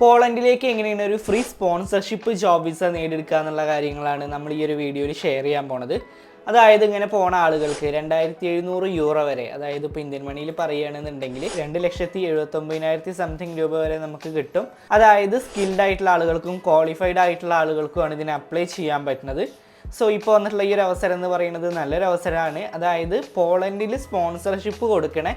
പോളണ്ടിലേക്ക് എങ്ങനെയാണ് ഒരു free sponsorship job visa നേടിയെടുക്കുക എന്നുള്ള കാര്യങ്ങളാണ് നമ്മൾ ഈ ഒരു വീഡിയോയിൽ ഷെയർ ചെയ്യാൻ പോണത്. അതായത് ഇങ്ങനെ പോണ ആളുകൾക്ക് രണ്ടായിരത്തി എഴുന്നൂറ് യൂറോ വരെ അതായത് ഇപ്പോൾ ഇന്ത്യൻ മണിയിൽ പറയുകയാണെന്നുണ്ടെങ്കിൽ രണ്ട് ലക്ഷത്തി എഴുപത്തൊമ്പതിനായിരത്തി സംതിങ് രൂപ വരെ നമുക്ക് കിട്ടും. അതായത് സ്കിൽഡ് ആയിട്ടുള്ള ആളുകൾക്കും ക്വാളിഫൈഡ് ആയിട്ടുള്ള ആളുകൾക്കുമാണ് ഇതിനെ അപ്ലൈ ചെയ്യാൻ പറ്റുന്നത്. സോ ഇപ്പോൾ വന്നിട്ടുള്ള ഈ ഒരു അവസരം എന്ന് പറയുന്നത് നല്ലൊരു അവസരമാണ്. അതായത് പോളണ്ടിൽ സ്പോൺസർഷിപ്പ് കൊടുക്കണ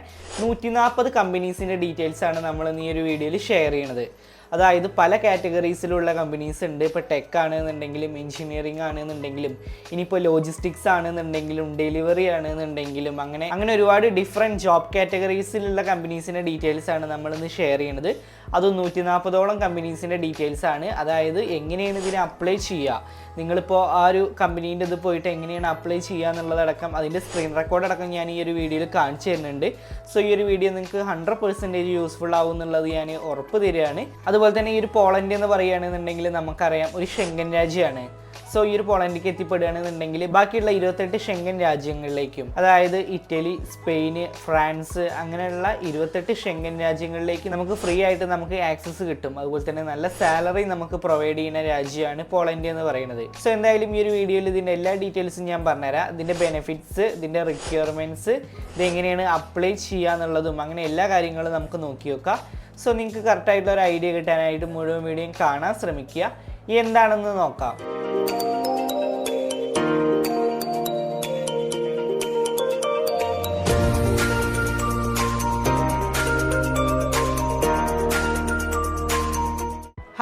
നൂറ്റി നാൽപ്പത് കമ്പനീസിന്റെ ഡീറ്റെയിൽസ് ആണ് നമ്മൾ ഈ ഒരു വീഡിയോയിൽ ഷെയർ ചെയ്യണത്. അതായത് പല കാറ്റഗറീസിലുള്ള കമ്പനീസ് ഉണ്ട്. ഇപ്പോൾ ടെക് ആണെന്നുണ്ടെങ്കിലും എഞ്ചിനീയറിംഗ് ആണെന്നുണ്ടെങ്കിലും ഇനിയിപ്പോൾ ലോജിസ്റ്റിക്സ് ആണെന്നുണ്ടെങ്കിലും ഡെലിവറി ആണെന്നുണ്ടെങ്കിലും അങ്ങനെ അങ്ങനെ ഒരുപാട് ഡിഫറെന്റ് ജോബ് കാറ്റഗറീസിലുള്ള കമ്പനീസിന്റെ ഡീറ്റെയിൽസ് ആണ് നമ്മളിന്ന് ഷെയർ ചെയ്യുന്നത് അത് നൂറ്റി നാൽപ്പതോളം കമ്പനീസിന്റെ ഡീറ്റെയിൽസ് ആണ്. അതായത് എങ്ങനെയാണ് ഇതിനെ അപ്ലൈ ചെയ്യുക? നിങ്ങളിപ്പോൾ ആ ഒരു കമ്പനീന്റെ ഇത് പോയിട്ട് എങ്ങനെയാണ് അപ്ലൈ ചെയ്യുക എന്നുള്ളതടക്കം അതിന്റെ സ്ക്രീൻ റെക്കോർഡ് അടക്കം ഞാൻ ഈ ഒരു വീഡിയോയിൽ കാണിച്ചു തരുന്നുണ്ട്. സോ ഈ ഒരു വീഡിയോ നിങ്ങൾക്ക് ഹൺഡ്രഡ് പെർസെന്റേജ് യൂസ്ഫുൾ ആവും എന്നുള്ളത് ഞാൻ ഉറപ്പ് തരികയാണ്. അതുപോലെ തന്നെ ഈ ഒരു പോളണ്ട് എന്ന് പറയുകയാണെന്നുണ്ടെങ്കിൽ നമുക്കറിയാം ഒരു ഷെങ്കൻ രാജ്യമാണ്. സോ ഈ ഒരു പോളണ്ടിലേക്ക് എത്തിപ്പെടുകയാണെന്നുണ്ടെങ്കിൽ ബാക്കിയുള്ള ഇരുപത്തെട്ട് ഷെങ്കൻ രാജ്യങ്ങളിലേക്കും അതായത് ഇറ്റലി സ്പെയിന് ഫ്രാൻസ് അങ്ങനെയുള്ള ഇരുപത്തെട്ട് ഷെങ്കൻ രാജ്യങ്ങളിലേക്ക് നമുക്ക് ഫ്രീ ആയിട്ട് നമുക്ക് ആക്സസ് കിട്ടും. അതുപോലെ തന്നെ നല്ല സാലറി നമുക്ക് പ്രൊവൈഡ് ചെയ്യുന്ന രാജ്യമാണ് പോളണ്ട് എന്ന് പറയുന്നത്. സോ എന്തായാലും ഈ ഒരു വീഡിയോയിൽ ഇതിന്റെ എല്ലാ ഡീറ്റെയിൽസും ഞാൻ പറഞ്ഞുതരാം. ഇതിന്റെ ബെനിഫിറ്റ്സ് ഇതിന്റെ റിക്വയർമെന്റ്സ് ഇതെങ്ങനെയാണ് അപ്ലൈ ചെയ്യുക എന്നുള്ളതും അങ്ങനെ എല്ലാ കാര്യങ്ങളും നമുക്ക് നോക്കി നോക്കാം സോ നിങ്ങൾക്ക് കറക്റ്റായിട്ടുള്ള ഒരു ഐഡിയ കിട്ടാനായിട്ട് മുഴുവൻ വീഡിയോയും കാണാൻ ശ്രമിക്കുക. എന്താണെന്ന് നോക്കാം.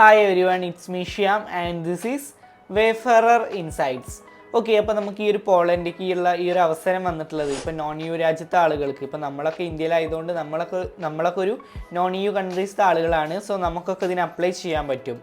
Hi everyone it's me Shyam and this is wayfarer insights okay അപ്പോൾ നമുക്ക് ഈ ഒരു പോളണ്ടിലേക്ക് ഉള്ള ഈ ഒരു അവസരം വന്നിട്ടുള്ളത് ഇപ്പോൾ നോൺ യു രാജ്യത്തെ ആളുകൾക്ക്. ഇപ്പോൾ നമ്മളൊക്കെ ഇന്ത്യയിലായതുകൊണ്ട് നമ്മളൊക്കെ നമ്മളൊക്കെ ഒരു നോൺ യു കൺട്രീസിലെ ആളുകളാണ്. സോ നമുക്കൊക്കെ ഇതിന് അപ്ലൈ ചെയ്യാൻ പറ്റും.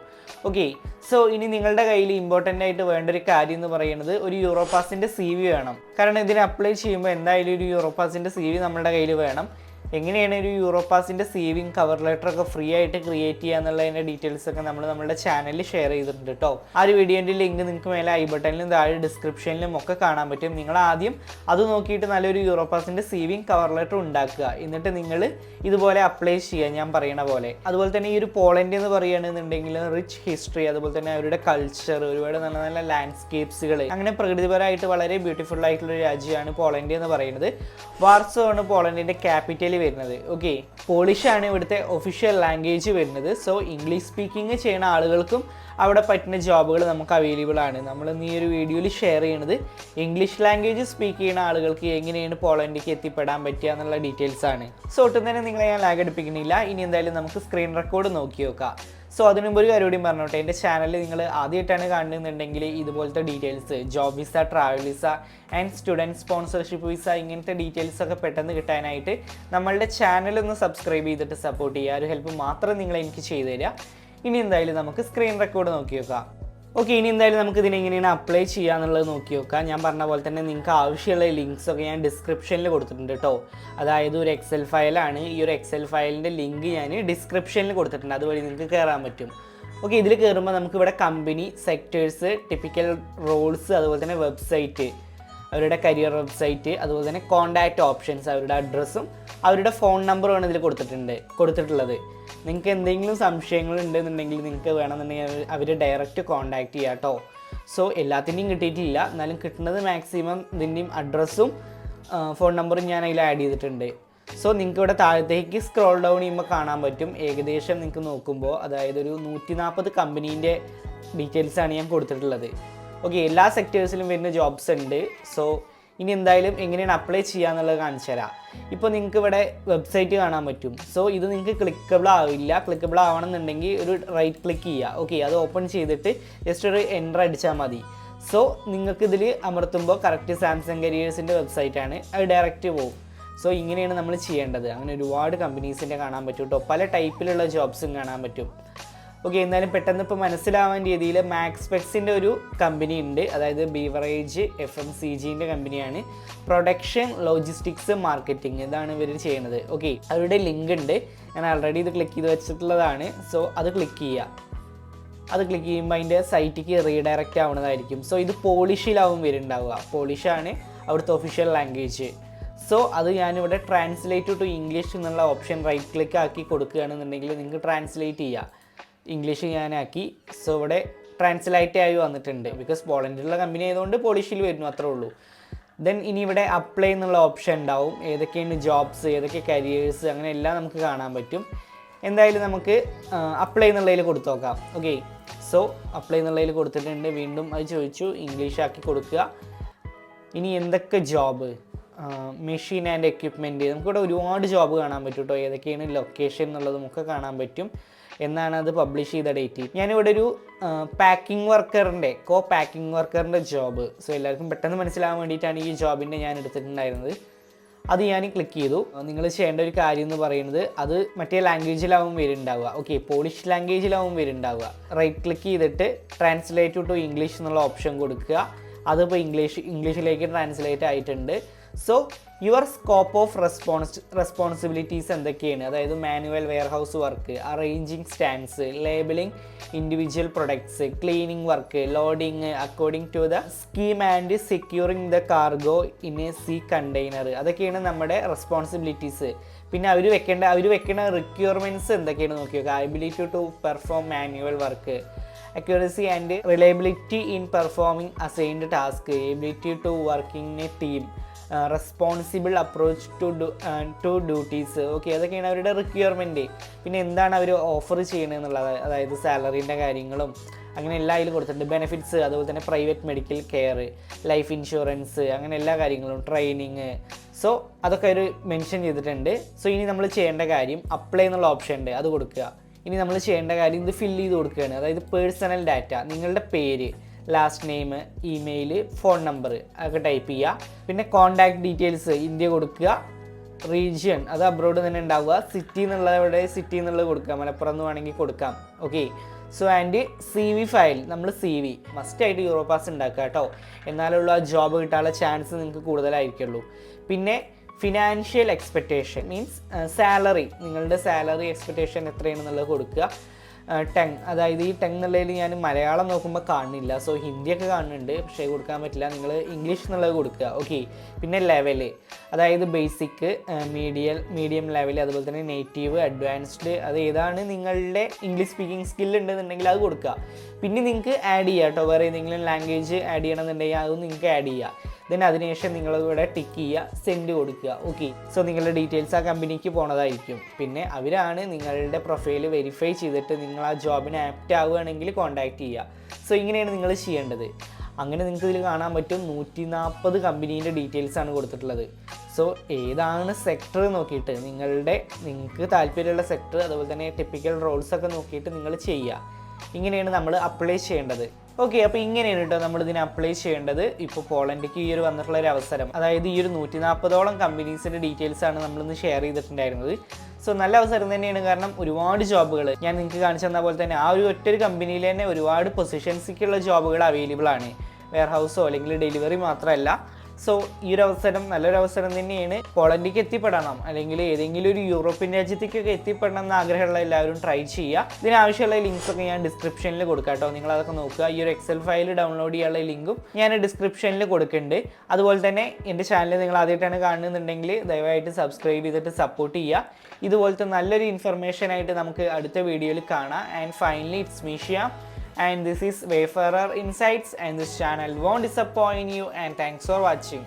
ഓക്കെ സോ ഇനി നിങ്ങളുടെ കയ്യിൽ ഇമ്പോർട്ടന്റ് ആയിട്ട് വേണ്ട ഒരു കാര്യം എന്ന് പറയുന്നത് ഒരു യൂറോപാസിന്റെ സി വി വേണം. കാരണം ഇതിന് അപ്ലൈ ചെയ്യുമ്പോൾ എന്തായാലും ഒരു യൂറോപാസിന്റെ സി വി നമ്മുടെ കയ്യിൽ വേണം. എങ്ങനെയാണ് ഒരു യൂറോപാസിന്റെ സേവിങ് കവർ ലെറ്റർ ഒക്കെ ഫ്രീ ആയിട്ട് ക്രിയേറ്റ് ചെയ്യുക എന്നുള്ളതിന്റെ ഡീറ്റെയിൽസ് ഒക്കെ നമ്മൾ നമ്മുടെ ചാനലിൽ ഷെയർ ചെയ്തിട്ടുണ്ട് കേട്ടോ ആ ഒരു വീഡിയോന്റെ ലിങ്ക് നിങ്ങൾക്ക് മേലെ ഐ ബട്ടണിലും താഴെ ഡിസ്ക്രിപ്ഷനിലും ഒക്കെ കാണാൻ പറ്റും. നിങ്ങൾ ആദ്യം അത് നോക്കിയിട്ട് നല്ലൊരു യൂറോപാസിന്റെ സേവിങ് കവർ ലെറ്റർ ഉണ്ടാക്കുക. എന്നിട്ട് നിങ്ങൾ ഇതുപോലെ അപ്ലൈ ചെയ്യുക ഞാൻ പറയണ പോലെ. അതുപോലെ തന്നെ ഈ ഒരു പോളണ്ട് എന്ന് പറയുകയാണെന്നുണ്ടെങ്കിൽ റിച്ച് ഹിസ്റ്ററി അതുപോലെ തന്നെ അവരുടെ കൾച്ചർ ഒരുപാട് നല്ല നല്ല ലാൻഡ്സ്കേപ്സുകൾ അങ്ങനെ പ്രകൃതിപരമായിട്ട് വളരെ ബ്യൂട്ടിഫുൾ ആയിട്ടുള്ള ഒരു രാജ്യമാണ് പോളണ്ട് എന്ന് പറയുന്നത്. വാർസോ ആണ് പോളണ്ടിന്റെ ക്യാപിറ്റൽ വരുന്നത്. ഓക്കെ പോളിഷാണ് ഇവിടുത്തെ ഒഫീഷ്യൽ ലാംഗ്വേജ് വരുന്നത്. സോ ഇംഗ്ലീഷ് സ്പീക്കിംഗ് ചെയ്യുന്ന ആളുകൾക്കും അവിടെ പറ്റുന്ന ജോബുകൾ നമുക്ക് അവൈലബിൾ ആണ്. നമ്മൾ ഈ ഒരു വീഡിയോയിൽ ഷെയർ ചെയ്യുന്നത് ഇംഗ്ലീഷ് ലാംഗ്വേജ് സ്പീക്ക് ചെയ്യുന്ന ആളുകൾക്ക് എങ്ങനെയാണ് പോളണ്ടിലേക്ക് എത്തിപ്പെടാൻ പറ്റുക എന്നുള്ള ഡീറ്റെയിൽസ് ആണ്. സോ ഒട്ടും തന്നെ നിങ്ങളെ ഞാൻ ലാഗ് അടുപ്പിക്കുന്നില്ല. ഇനി എന്തായാലും നമുക്ക് സ്ക്രീൻ റെക്കോർഡ് നോക്കി നോക്കാം. സോ അതിനു മുമ്പ് ഒരു കാര്യം കൂടി പറഞ്ഞോട്ടെ. എന്റെ ചാനൽ നിങ്ങൾ ആദ്യമായിട്ടാണ് കാണുന്നുണ്ടെങ്കിൽ ഇതുപോലത്തെ details job visa travel visa and student sponsorship visa ഇങ്ങനത്തെ ഡീറ്റെയിൽസ് ഒക്കെ പെട്ടെന്ന് കിട്ടാനായിട്ട് നമ്മളുടെ ചാനൽ ഒന്ന് സബ്സ്ക്രൈബ് ചെയ്തിട്ട് സപ്പോർട്ട് ചെയ്യുക. ഒരു ഹെൽപ്പ് മാത്രം നിങ്ങൾ എനിക്ക് ചെയ്തു തരിക ഇനി എന്തായാലും നമുക്ക് സ്ക്രീൻ റെക്കോർഡ് നോക്കി നോക്കാം ഓക്കെ ഇനി എന്തായാലും നമുക്ക് ഇതിനെ എങ്ങനെയാണ് അപ്ലൈ ചെയ്യുക എന്നുള്ളത് നോക്കി നോക്കാം. ഞാൻ പറഞ്ഞ പോലെ തന്നെ നിങ്ങൾക്ക് ആവശ്യമുള്ള ലിങ്ക്സ് ഒക്കെ ഞാൻ ഡിസ്ക്രിപ്ഷനിൽ കൊടുത്തിട്ടുണ്ട് കേട്ടോ അതായത് ഒരു എക്സൽ ഫയലാണ് ഈ ഒരു എക്സൽ ഫയലിന്റെ ലിങ്ക് ഞാൻ ഡിസ്ക്രിപ്ഷനിൽ കൊടുത്തിട്ടുണ്ട്. അതുവഴി നിങ്ങൾക്ക് കയറാൻ പറ്റും. ഓക്കെ ഇതിൽ കയറുമ്പോൾ നമുക്ക് ഇവിടെ കമ്പനി സെക്ടേഴ്സ് ടിപ്പിക്കൽ റോൾസ് അതുപോലെ തന്നെ വെബ്സൈറ്റ് അവരുടെ കരിയർ വെബ്സൈറ്റ് അതുപോലെ തന്നെ കോൺടാക്റ്റ് ഓപ്ഷൻസ് അവരുടെ അഡ്രസ്സും അവരുടെ ഫോൺ നമ്പറുമാണ് ഇതിൽ കൊടുത്തിട്ടുണ്ട് കൊടുത്തിട്ടുള്ളത്. നിങ്ങൾക്ക് എന്തെങ്കിലും സംശയങ്ങൾ ഉണ്ടെന്നുണ്ടെങ്കിൽ നിങ്ങൾക്ക് വേണമെന്നുണ്ടെങ്കിൽ അവർ ഡയറക്റ്റ് കോൺടാക്റ്റ് ചെയ്യാം കേട്ടോ സോ എല്ലാത്തിന്റെയും കിട്ടിയിട്ടില്ല. എന്നാലും കിട്ടുന്നത് മാക്സിമം ഇതിന്റെയും അഡ്രസ്സും ഫോൺ നമ്പറും ഞാൻ അതിൽ ആഡ് ചെയ്തിട്ടുണ്ട്. സോ നിങ്ങൾക്ക് ഇവിടെ താഴത്തേക്ക് സ്ക്രോൾ ഡൗൺ ചെയ്യുമ്പോൾ കാണാൻ പറ്റും. ഏകദേശം നിങ്ങൾക്ക് നോക്കുമ്പോൾ അതായത് ഒരു നൂറ്റി നാൽപ്പത് കമ്പനീന്റെ ഡീറ്റെയിൽസാണ് ഞാൻ കൊടുത്തിട്ടുള്ളത്. ഓക്കെ എല്ലാ സെക്ടേഴ്സിലും വരുന്ന ജോബ്സ് ഉണ്ട്. സോ ഇനി എന്തായാലും എങ്ങനെയാണ് അപ്ലൈ ചെയ്യുക എന്നുള്ളത് കാണിച്ചു തരാം. ഇപ്പോൾ നിങ്ങൾക്ക് ഇവിടെ വെബ്സൈറ്റ് കാണാൻ പറ്റും. സോ ഇത് നിങ്ങൾക്ക് ക്ലിക്കബിൾ ആവില്ല. ക്ലിക്കബിൾ ആവണമെന്നുണ്ടെങ്കിൽ ഒരു റൈറ്റ് ക്ലിക്ക് ചെയ്യുക. ഓക്കെ അത് ഓപ്പൺ ചെയ്തിട്ട് ജസ്റ്റ് ഒരു എന്റർ അടിച്ചാൽ മതി. സോ നിങ്ങൾക്ക് ഇതിൽ അമർത്തുമ്പോൾ കറക്റ്റ് സാംസങ് കരിയേഴ്സിന്റെ വെബ്സൈറ്റാണ് അത് ഡയറക്റ്റ് പോകും സോ ഇങ്ങനെയാണ് നമ്മൾ ചെയ്യേണ്ടത്. അങ്ങനെ ഒരുപാട് കമ്പനീസിന്റെ കാണാൻ പറ്റും കേട്ടോ പല ടൈപ്പിലുള്ള ജോബ്സും കാണാൻ പറ്റും. ഓക്കെ എന്നാലും പെട്ടെന്ന് ഇപ്പോൾ മനസ്സിലാവാൻ രീതിയിൽ മാക്സ് പെക്സിന്റെ ഒരു കമ്പനി ഉണ്ട്. അതായത് ബീവറേജ് എഫ് എം സി ജിന്റെ കമ്പനിയാണ് പ്രൊഡക്ഷൻ ലോജിസ്റ്റിക്സ് മാർക്കറ്റിംഗ് ഇതാണ് ഇവർ ചെയ്യുന്നത്. ഓക്കെ അവരുടെ ലിങ്ക് ഉണ്ട്. ഞാൻ ആൾറെഡി ഇത് ക്ലിക്ക് ചെയ്ത് വെച്ചിട്ടുള്ളതാണ്. സോ അത് ക്ലിക്ക് ചെയ്യുക. അത് ക്ലിക്ക് ചെയ്യുമ്പോൾ അതിന്റെ സൈറ്റിക്ക് റീഡയറക്റ്റ് ആവുന്നതായിരിക്കും. സോ ഇത് പോളിഷിലാവും വരുന്നുണ്ടാവുക പോളിഷാണ് അവിടുത്തെ ഒഫീഷ്യൽ ലാംഗ്വേജ് സോ അത് ഞാനിവിടെ ട്രാൻസ്ലേറ്റ് ടു ഇംഗ്ലീഷ് എന്നുള്ള ഓപ്ഷൻ റൈറ്റ് ക്ലിക്ക് ആക്കി കൊടുക്കുകയാണെന്നുണ്ടെങ്കിൽ നിങ്ങൾക്ക് ട്രാൻസ്ലേറ്റ് ചെയ്യാം. ഇംഗ്ലീഷ് ഞാനാക്കി. സോ ഇവിടെ ട്രാൻസ്ലേറ്റ് ആയി വന്നിട്ടുണ്ട്. ബിക്കോസ് പോളണ്ടിലുള്ള കമ്പനി ആയതുകൊണ്ട് പോളിഷിൽ വരുന്നു അത്രേ ഉള്ളൂ. ദെൻ ഇനി ഇവിടെ അപ്ലൈ എന്നുള്ള ഓപ്ഷൻ ഉണ്ടാവും. ഏതൊക്കെയാണ് ജോബ്സ് ഏതൊക്കെ കരിയേഴ്സ് അങ്ങനെ എല്ലാം നമുക്ക് കാണാൻ പറ്റും. എന്തായാലും നമുക്ക് അപ്ലൈ എന്നുള്ളതിൽ കൊടുത്തു നോക്കാം. ഓക്കെ സോ അപ്ലൈ എന്നുള്ളതിൽ കൊടുത്തിട്ടുണ്ട്. വീണ്ടും അത് ചോദിച്ചു. ഇംഗ്ലീഷ് ആക്കി കൊടുക്കുക. ഇനി എന്തൊക്കെ ജോബ് മെഷീൻ ആൻഡ് എക്യുപ്മെന്റ് നമുക്കിവിടെ ഒരുപാട് ജോബ് കാണാൻ പറ്റും കേട്ടോ ഏതൊക്കെയാണ് ലൊക്കേഷൻ എന്നുള്ളതും ഒക്കെ കാണാൻ പറ്റും. എന്നാണ് അത് പബ്ലിഷ് ചെയ്ത ഡേറ്റ് ഞാനിവിടെ ഒരു പാക്കിംഗ് വർക്കറിന്റെ കോ പാക്കിംഗ് വർക്കറിന്റെ ജോബ് സോ എല്ലാവർക്കും പെട്ടെന്ന് മനസ്സിലാവാൻ വേണ്ടിയിട്ടാണ് ഈ ജോബിന്റെ ഞാൻ എടുത്തിട്ടുണ്ടായിരുന്നത്. അത് ഞാൻ ക്ലിക്ക് ചെയ്തു. നിങ്ങൾ ചെയ്യേണ്ട ഒരു കാര്യം എന്ന് പറയുന്നത് അത് മറ്റേ ലാംഗ്വേജിലാവും വരുന്നുണ്ടാവുക. ഓക്കെ പോളിഷ് ലാംഗ്വേജിലാവും വരുന്നുണ്ടാവുക. റൈറ്റ് ക്ലിക്ക് ചെയ്തിട്ട് ട്രാൻസ്ലേറ്റ് ടു ഇംഗ്ലീഷ് എന്നുള്ള ഓപ്ഷൻ കൊടുക്കുക. അതിപ്പോൾ ഇംഗ്ലീഷ് ഇംഗ്ലീഷിലേക്ക് ട്രാൻസ്ലേറ്റ് ആയിട്ടുണ്ട്. So your scope of response responsibilities എന്തൊക്കെയാണ്? അതായത് manual warehouse work arranging stands labelling individual products cleaning work loading according to the scheme and securing the cargo in a sea container അതൊക്കെയാണ് നമ്മുടെ responsibilities പിന്നെ അവർ വെക്കേണ്ട അവർ വെക്കുന്ന requirements എന്തൊക്കെയാണ് നോക്കി നോക്കുക ability to perform manual work accuracy and reliability in performing assigned task ability to working a team responsible approach to to duties okay അതൊക്കെയാണ് അവരുടെ റിക്വയർമെന്റ് പിന്നെ എന്താണ് അവർ ഓഫർ ചെയ്യണത് എന്നുള്ളത് അതായത് സാലറീന്റെ കാര്യങ്ങളും അങ്ങനെ എല്ലാ അതിൽ കൊടുത്തിട്ടുണ്ട്. ബെനിഫിറ്റ്സ് അതുപോലെ തന്നെ private medical care life insurance അങ്ങനെ എല്ലാ കാര്യങ്ങളും ട്രെയിനിങ് സോ അതൊക്കെ അവർ മെൻഷൻ ചെയ്തിട്ടുണ്ട്. സോ ഇനി നമ്മൾ ചെയ്യേണ്ട കാര്യം അപ്ലൈ എന്നുള്ള ഓപ്ഷൻ ഉണ്ട്. അത് കൊടുക്കുക. ഇനി നമ്മൾ ചെയ്യേണ്ട കാര്യം ഇത് ഫില്ല് ചെയ്ത് കൊടുക്കുകയാണ്. അതായത് പേഴ്സണൽ ഡാറ്റ നിങ്ങളുടെ പേര്. Last name email phone number അതൊക്കെ ടൈപ്പ് ചെയ്യുക. പിന്നെ കോൺടാക്ട് ഡീറ്റെയിൽസ് ഇന്ത്യ കൊടുക്കുക. റീജിയൻ അത് അബ്രോഡ് തന്നെ ഉണ്ടാവുക. സിറ്റി എന്നുള്ളത് എവിടെ? സിറ്റി എന്നുള്ളത് കൊടുക്കുക. മലപ്പുറം എന്ന് വേണമെങ്കിൽ കൊടുക്കാം. Okay so and C V file നമ്മൾ സി വി മസ്റ്റായിട്ട് യൂറോപാസ് ഉണ്ടാക്കുക കേട്ടോ. എന്നാലുള്ള ആ ജോബ് കിട്ടാനുള്ള ചാൻസ് നിങ്ങൾക്ക് കൂടുതലായിരിക്കുള്ളൂ. പിന്നെ ഫിനാൻഷ്യൽ എക്സ്പെക്റ്റേഷൻ മീൻസ് സാലറി നിങ്ങളുടെ സാലറി എക്സ്പെക്റ്റേഷൻ എത്രയാണെന്നുള്ളത് കൊടുക്കുക. ടെങ്. അതായത് ഈ ടെങ് എന്നുള്ളതിൽ ഞാൻ മലയാളം നോക്കുമ്പോൾ കാണുന്നില്ല. സോ ഹിന്ദിയൊക്കെ കാണുന്നുണ്ട്. പക്ഷേ കൊടുക്കാൻ പറ്റില്ല. നിങ്ങൾ ഇംഗ്ലീഷ് എന്നുള്ളത് കൊടുക്കുക. ഓക്കെ പിന്നെ ലെവൽ അതായത് ബേസിക് മീഡിയൽ മീഡിയം ലെവൽ അതുപോലെ തന്നെ നേറ്റീവ് അഡ്വാൻസ്ഡ് അത് ഏതാണ് നിങ്ങളുടെ ഇംഗ്ലീഷ് സ്പീക്കിംഗ് സ്കിൽ ഉണ്ടെന്നുണ്ടെങ്കിൽ അത് കൊടുക്കുക. പിന്നെ നിങ്ങൾക്ക് ആഡ് ചെയ്യാം കേട്ടോ വേറെ ഏതെങ്കിലും ലാംഗ്വേജ് ആഡ് ചെയ്യണമെന്നുണ്ടെങ്കിൽ അതും നിങ്ങൾക്ക് ആഡ് ചെയ്യുക ദെൻ അതിനുശേഷം നിങ്ങൾ ഇവിടെ ടിക്ക് ചെയ്യുക സെൻഡ് കൊടുക്കുക. ഓക്കെ സോ നിങ്ങളുടെ ഡീറ്റെയിൽസ് ആ കമ്പനിക്ക് പോണതായിരിക്കും. പിന്നെ അവരാണ് നിങ്ങളുടെ പ്രൊഫൈൽ വെരിഫൈ ചെയ്തിട്ട് നിങ്ങൾ ആ ജോബിന് ആപ്റ്റ് ആവുകയാണെങ്കിൽ കോൺടാക്റ്റ് ചെയ്യുക. സോ ഇങ്ങനെയാണ് നിങ്ങൾ ചെയ്യേണ്ടത്. അങ്ങനെ നിങ്ങൾക്ക് ഇതിൽ കാണാൻ പറ്റും നൂറ്റി നാൽപ്പത് കമ്പനീന്റെ ഡീറ്റെയിൽസ് ആണ് കൊടുത്തിട്ടുള്ളത്. സോ ഏതാണ് സെക്ടർ നോക്കിയിട്ട് നിങ്ങളുടെ നിങ്ങൾക്ക് താല്പര്യമുള്ള സെക്ടർ അതുപോലെ തന്നെ ടിപ്പിക്കൽ റോൾസ് ഒക്കെ നോക്കിയിട്ട് നിങ്ങൾ ചെയ്യുക. ഇങ്ങനെയാണ് നമ്മൾ അപ്ലൈ ചെയ്യേണ്ടത്. ഓക്കെ അപ്പോൾ ഇങ്ങനെയാണ് കേട്ടോ നമ്മൾ ഇതിന് അപ്ലൈ ചെയ്യേണ്ടത്. ഇപ്പോൾ പോളണ്ടിക്ക് ഈ ഒരു വന്നിട്ടുള്ള ഒരു അവസരം. അതായത് ഈ ഒരു നൂറ്റി നാൽപ്പതോളം കമ്പനീസിന്റെ ഡീറ്റെയിൽസ് ആണ് നമ്മളിന്ന് ഷെയർ ചെയ്തിട്ടുണ്ടായിരുന്നത്. സോ നല്ല അവസരം തന്നെയാണ്. കാരണം ഒരുപാട് ജോബുകൾ ഞാൻ നിങ്ങൾക്ക് കാണിച്ചു തന്ന പോലെ തന്നെ ആ ഒരു ഒറ്റൊരു കമ്പനിയിൽ തന്നെ ഒരുപാട് പൊസിഷൻസിക്കുള്ള ജോബുകൾ അവൈലബിൾ ആണ്. വെയർ ഹൗസോ അല്ലെങ്കിൽ ഡെലിവറി മാത്രമല്ല. സോ ഈ ഒരു അവസരം നല്ലൊരു അവസരം തന്നെയാണ് പോളണ്ടിക്ക് എത്തിപ്പെടണം. അല്ലെങ്കിൽ ഏതെങ്കിലും ഒരു യൂറോപ്യൻ രാജ്യത്തേക്കൊക്കെ എത്തിപ്പെടണം എന്ന് ആഗ്രഹമുള്ള എല്ലാവരും ട്രൈ ചെയ്യുക. ഇതിനാവശ്യമുള്ള ലിങ്ക്സ് ഒക്കെ ഞാൻ ഡിസ്ക്രിപ്ഷനിൽ കൊടുക്കാം കേട്ടോ. നിങ്ങൾ അതൊക്കെ നോക്കുക. ഈ ഒരു എക്സൽ ഫയൽ ഡൗൺലോഡ് ചെയ്യാനുള്ള ലിങ്കും ഞാൻ ഡിസ്ക്രിപ്ഷനിൽ കൊടുക്കുന്നുണ്ട്. അതുപോലെ തന്നെ എന്റെ ചാനൽ നിങ്ങൾ ആദ്യമായിട്ടാണ് കാണുന്നുണ്ടെങ്കിൽ ദയവായിട്ട് സബ്സ്ക്രൈബ് ചെയ്തിട്ട് സപ്പോർട്ട് ചെയ്യുക. ഇതുപോലത്തെ നല്ലൊരു ഇൻഫർമേഷൻ ആയിട്ട് നമുക്ക് അടുത്ത വീഡിയോയിൽ കാണാം. ആൻഡ് ഫൈനലി ഇറ്റ്സ് മീഷ്യ and this is Wayfarer Insights and this channel won't disappoint you and thanks for watching.